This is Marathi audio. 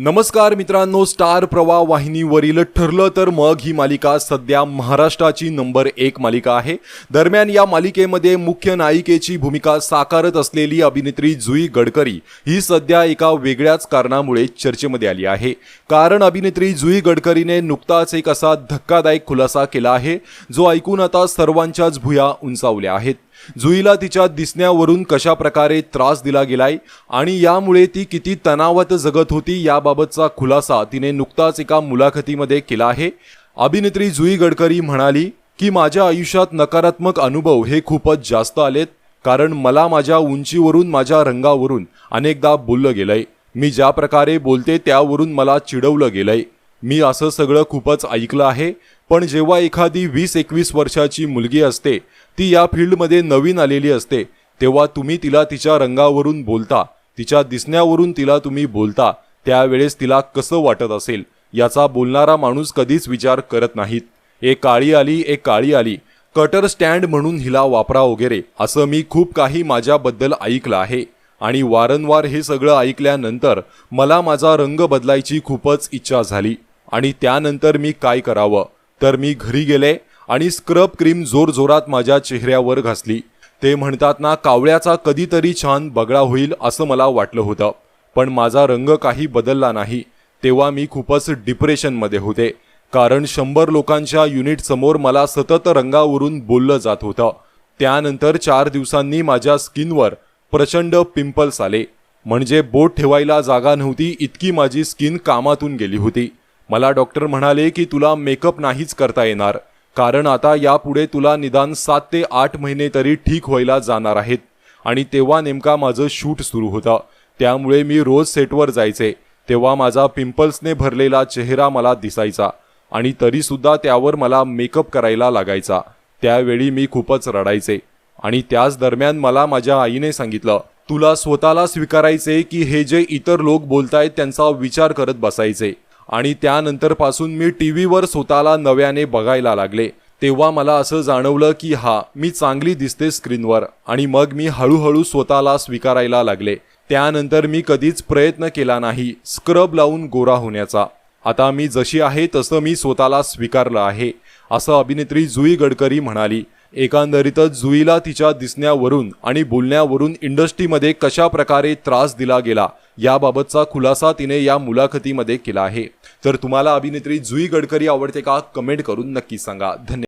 नमस्कार मित्रांनो स्टार प्रवाह वाहिनीवरील ठरलं तर मग ही मालिका सध्या महाराष्ट्राची नंबर एक मालिका आहे. दरम्यान या मालिकेमध्ये मुख्य नायिकेची भूमिका साकारत असलेली अभिनेत्री जुई गडकरी ही सध्या एका वेगळ्याच कारणामुळे चर्चेमध्ये आली आहे. कारण अभिनेत्री जुई गडकरीने नुकताच एक असा धक्कादायक खुलासा केला आहे जो ऐकून आता सर्वांच्याच भुया उंचावल्या आहेत. जुईला तिच्या दिसण्यावरून कशा प्रकारे त्रास दिला गेलाय आणि यामुळे ती किती तणावात जगत होती याबाबतचा खुलासा तिने नुकताच एका मुलाखतीमध्ये केला आहे. अभिनेत्री जुई गडकरी म्हणाली की माझ्या आयुष्यात नकारात्मक अनुभव हे खूपच जास्त आलेत कारण मला माझ्या उंचीवरून माझ्या रंगावरून अनेकदा बोललं गेलंय. मी ज्या प्रकारे बोलते त्यावरून मला चिडवलं गेलंय. मी असं सगळं खूपच ऐकलं आहे पण जेव्हा एखादी वीस एकवीस वर्षाची मुलगी असते ती या फील्डमध्ये नवीन आलेली असते तेव्हा तुम्ही तिला तिच्या रंगावरून बोलता तिच्या दिसण्यावरून तिला तुम्ही बोलता त्यावेळेस तिला कसं वाटत असेल याचा बोलणारा माणूस कधीच विचार करत नाहीत. एक काळी आली एक काळी आली कटर स्टँड म्हणून हिला वापरा वगैरे असं मी खूप काही माझ्याबद्दल ऐकलं आहे. आणि वारंवार हे सगळं ऐकल्यानंतर मला माझा रंग बदलायची खूपच इच्छा झाली. आणि त्यानंतर मी काय करावं? तर मी घरी गेले आणि स्क्रब क्रीम जोरजोरात माझ्या चेहऱ्यावर घासली. ते म्हणतात ना कावळ्याचा कधीतरी छान बगळा होईल असं मला वाटलं होतं. पण माझा रंग काही बदलला नाही. तेव्हा मी खूपच डिप्रेशनमध्ये होते. कारण शंभर लोकांच्या युनिटसमोर मला सतत रंगावरून बोललं जात होतं. त्यानंतर चार दिवसांनी माझ्या स्किनवर प्रचंड पिंपल्स आले. म्हणजे बोट ठेवायला जागा नव्हती इतकी माझी स्किन कामातून गेली होती. मला डॉक्टर म्हणाले की तुला मेकअप नाहीच करता येणार कारण आता यापुढे तुला निदान सात ते आठ महिने तरी ठीक व्हायला जाणार आहेत. आणि तेव्हा नेमका माझं शूट सुरू होतं. त्यामुळे मी रोज सेटवर जायचे. तेव्हा माझा पिंपल्सने भरलेला चेहरा मला दिसायचा. आणि तरीसुद्धा त्यावर मला मेकअप करायला लागायचा. त्यावेळी मी खूपच रडायचे. आणि त्याच दरम्यान मला माझ्या आईने सांगितलं तुला स्वतःला स्वीकारायचे की हे जे इतर लोक बोलतायत त्यांचा विचार करत बसायचे. आणि त्यानंतरपासून मी टी व्हीवर स्वतःला नव्याने बघायला लागले. तेव्हा मला असं जाणवलं की हा मी चांगली दिसते स्क्रीनवर. आणि मग मी हळूहळू स्वतःला स्वीकारायला लागले. त्यानंतर मी कधीच प्रयत्न केला नाही स्क्रब लावून गोरा होण्याचा. आता मी जशी आहे तसं मी स्वतःला स्वीकारलं आहे असं अभिनेत्री जुई गडकरी म्हणाली. एकंदरीतच जुईला तिच्या दिसण्यावरून आणि बोलण्यावरून इंडस्ट्रीमध्ये कशा प्रकारे त्रास दिला गेला याबाबतचा खुलासा तिने या मुलाखतीमध्ये केला आहे. तर तुम्हाला अभिनेत्री जुई गडकरी आवडते का? कमेंट करून नक्की सांगा. धन्यवाद.